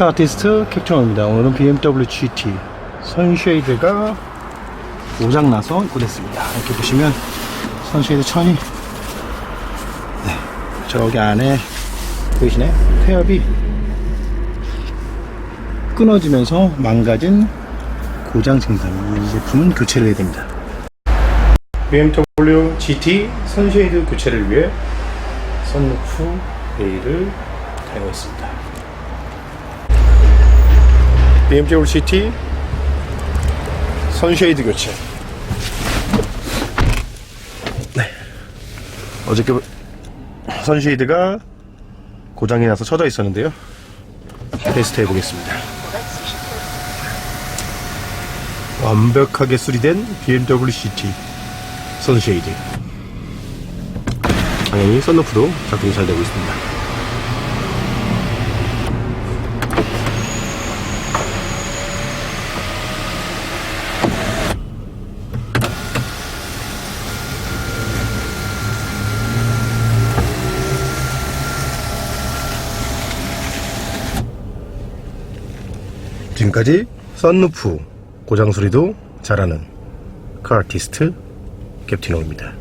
카아티스트 캡처입니다. 오늘은 BMW GT 선쉐이드가 고장나서 입고됐습니다. 이렇게 보시면 선쉐이드 천이 네, 저기 안에 보이시나요? 태엽이 끊어지면서 망가진 고장 증상 이 제품은 교체를 해야 됩니다. BMW GT 선쉐이드 교체를 위해 선루프 레일을 사용했습니다. BMW GT 선쉐이드 교체. 네. 어저께 선쉐이드가 고장이 나서 쳐져 있었는데요. 테스트 해보겠습니다. 완벽하게 수리된 BMW GT 선쉐이드. 당연히 썬루프도 작동이 잘 되고 있습니다. 지금까지 썬루프 고장 수리도 잘하는 카 아티스트 캡티노입니다.